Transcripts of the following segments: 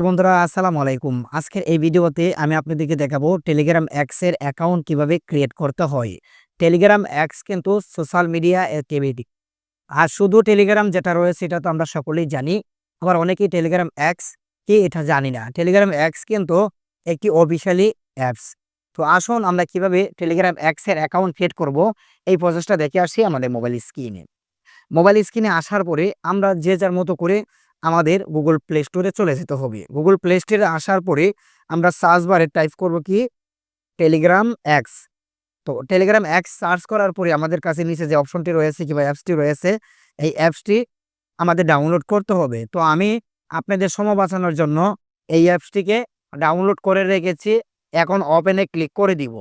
বন্ধুরা, আসসালামু আলাইকুম। আজকের এই ভিডিওতে আমি আপনাদেরকে দেখাবো টেলিগ্রাম এক্সের অ্যাকাউন্ট কীভাবে ক্রিয়েট করতে হয়। টেলিগ্রাম এক্স কিন্তু সোশ্যাল মিডিয়া অ্যাক্টিভিটি আর শুধু টেলিগ্রাম যেটা রয়েছে, সেটা তো আমরা সকলেই জানি। আবার অনেকেই টেলিগ্রাম এক্স কি এটা জানি না। টেলিগ্রাম অ্যাক্স কিন্তু একটি অফিসিয়ালি অ্যাপস তো আসুন আমরা কীভাবে টেলিগ্রাম অ্যাক্সের অ্যাকাউন্ট ক্রিয়েট করব, এই প্রসেসটা দেখে আসি আমাদের মোবাইল স্ক্রিনে মোবাইল স্ক্রিনে আসার পরে আমরা যে যার মতো করে আমাদের গুগল প্লে স্টোরে চলে যেতে হবে। গুগল প্লে স্টোরে আসার পরে আমরা সার্চ বারে টাইপ করব কি? টেলিগ্রাম অ্যাক্স তো টেলিগ্রাম অ্যাক্স সার্চ করার পরে আমাদের কাছে নিচে যে অপশনটি রয়েছে কিংবা অ্যাপসটি রয়েছে, এই অ্যাপসটি আমাদের ডাউনলোড করতে হবে। তো আমি আপনাদের সময় বাঁচানোর জন্য এই অ্যাপসটিকে ডাউনলোড করে রেখেছি। এখন ওপেনে ক্লিক করে দিব।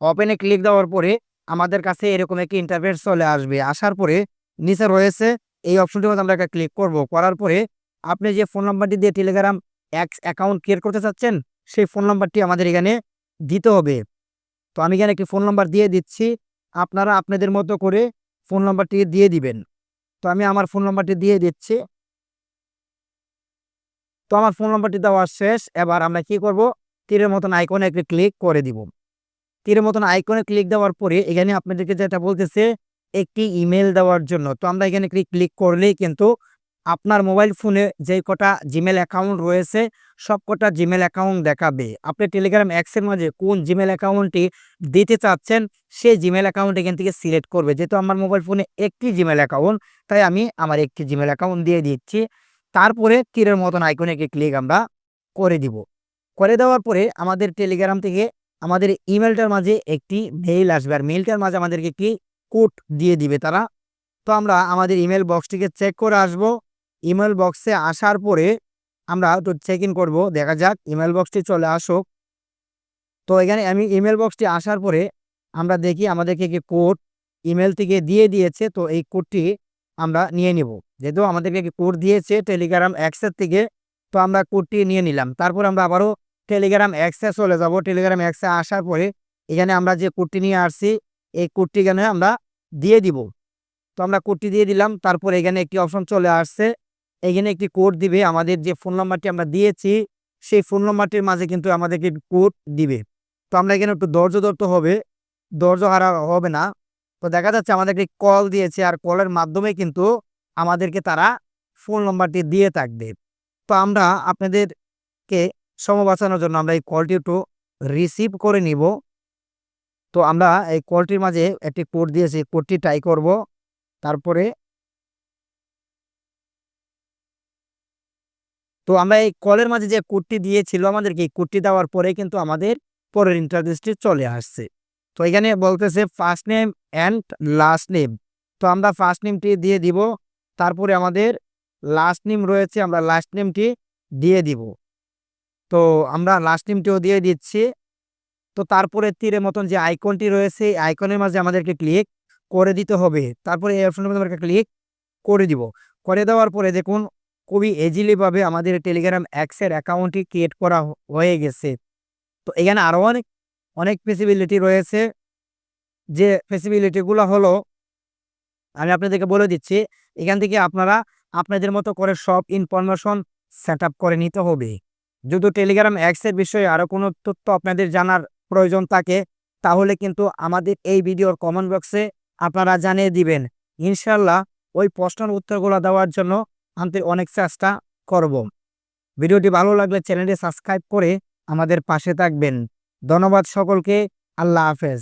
ওপেনে ক্লিক দেওয়ার পরে আমাদের কাছে এরকম একটি ইন্টারফেস চলে আসবে। আসার পরে নিচে রয়েছে এই অপশনটির মধ্যে আমরা একটা ক্লিক করব। করার পরে আপনি যে ফোন নাম্বারটি দিয়ে টেলিগ্রাম এক্স অ্যাকাউন্ট ক্রিয়েট করতে চাচ্ছেন, সেই ফোন নাম্বারটি আমাদের এখানে দিতে হবে। তো আমি এখানে একটি ফোন নাম্বার দিয়ে দিচ্ছি। আপনারা আপনাদের মতো করে ফোন নাম্বারটি দিয়ে দিবেন। তো আমি আমার ফোন নাম্বারটি দিয়ে দিচ্ছি। তো আমার ফোন নাম্বারটি দেওয়া শেষ। এবার আমরা কি করব? তীরের মতন আইকনে একটি ক্লিক করে দিব। তীরের মতন আইকনে ক্লিক দেওয়ার পরে এখানে আপনাদেরকে যেটা বলতেছে একটি ইমেল দেওয়ার জন্য। তো আমরা এখানে ক্লিক করলেই কিন্তু আপনার মোবাইল ফোনে যে কটা জিমেল অ্যাকাউন্ট রয়েছে, সব কটা জিমেল অ্যাকাউন্ট দেখাবে। আপনি টেলিগ্রাম অ্যাক্সের মাঝে কোন জিমেল অ্যাকাউন্টটি দিতে চাচ্ছেন, সেই জিমেল অ্যাকাউন্ট এখান থেকে সিলেক্ট করবে। যেহেতু আমার মোবাইল ফোনে একটি জিমেল অ্যাকাউন্ট তাই আমি আমার একটি জিমেল অ্যাকাউন্ট দিয়ে দিচ্ছি। তারপরে তীরের মতন আইকনে ক্লিক আমরা করে দিব। করে দেওয়ার পরে আমাদের টেলিগ্রাম থেকে আমাদের ইমেলটার মাঝে একটি মেইল আসবে। আর মেইলটার মাঝে আমাদেরকে একটি কোড দিয়ে দিবে তারা। তো আমরা আমাদের ইমেল বক্সটিকে চেক করে আসব। ইমেল বক্সে আসার পরে আমরা তো চেক ইন করব, দেখা যাক, ইমেল বক্সটি চলে আসুক। তো এখানে আমি ইমেল বক্সটি আসার পরে আমরা দেখি আমাদেরকে কি কোড ইমেল থেকে দিয়ে দিয়েছে, তো এই কোডটি আমরা নিয়ে নিব। যেহেতু আমাদেরকে কি কোড দিয়েছে টেলিগ্রাম অ্যাক্সের থেকে, তো আমরা কোডটি নিয়ে নিলাম। তারপর আমরা আবারও টেলিগ্রাম অ্যাক্সে চলে যাব। টেলিগ্রাম অ্যাক্সে আসার পরে এখানে আমরা যে কোডটি নিয়ে আসছি এই কোডটি এখানে আমরা দিয়ে দিব। তো আমরা কোডটি দিয়ে দিলাম, তারপর এখানে একটি অপশন চলে আসছে। এখানে একটি কোড দিবে, আমাদের যে ফোন নাম্বারটি আমরা দিয়েছি, সেই ফোন নাম্বারটির মাঝে কিন্তু আমাদেরকে কোড দিবে। তো আমরা এখানে একটু ধৈর্য ধরতে হবে, ধৈর্য হারা হবে না। তো দেখা যাচ্ছে আমাদেরকে কল দিয়েছে, আর কলের মাধ্যমে কিন্তু আমাদেরকে তারা ফোন নাম্বারটি দিয়ে থাকবে। তো আমরা আপনাদেরকে সম বাঁচানোর জন্য আমরা এই কলটি একটু রিসিভ করে নিব। তো আমরা এই কলটির মাঝে একটি কোড দিয়েছি কোডটি ট্রাই করব। তারপরে তো আমরা এই কলের মাঝে যে কোডটি দিয়েছিল আমাদেরকে, এই কোডটি দেওয়ার পরে কিন্তু আমাদের পরের ইন্টারভিউসটি চলে আসছে। তো এখানে বলতেছে first name and last name তো আমরা ফার্স্ট নেমটি দিয়ে দিব, তারপরে আমাদের লাস্ট নেম রয়েছে, আমরা লাস্ট নেমটি দিয়ে দিব। তো আমরা লাস্ট নেমটিও দিয়ে দিচ্ছি। তো তারপরে তীরের মতন যে আইকনটি রয়েছে, এই আইকনের মাঝে আমাদেরকে ক্লিক করে দিতে হবে। তারপরে এই অপশনের মধ্যে আমরা ক্লিক করে দিব। করে দেওয়ার পরে দেখুন, খুবই এজিলিভাবে আমাদের টেলিগ্রাম অ্যাক্সের অ্যাকাউন্টটি ক্রিয়েট করা হয়ে গেছে। তো এখানে আরও অনেক অনেক ফেসিবিলিটি রয়েছে। যে ফেসিবিলিটিগুলো হলো, আমি আপনাদেরকে বলে দিচ্ছি, এখান থেকে আপনারা আপনাদের মতো করে সব ইনফরমেশন সেট করে নিতে হবে। যদি টেলিগ্রাম অ্যাক্সের বিষয়ে আরও কোনো তথ্য আপনাদের জানার প্রয়োজন থাকে, তাহলে কিন্তু আমাদের এই ভিডিওর কমেন্ট বক্সে আপনারা জানিয়ে দিবেন। ইনশাল্লাহ ওই প্রশ্নের উত্তরগুলো দেওয়ার জন্য আমাদের অনেক চেষ্টা করব। ভিডিওটি ভালো লাগলে চ্যানেলটি সাবস্ক্রাইব করে আমাদের পাশে থাকবেন। ধন্যবাদ সকলকে, আল্লাহ হাফেজ।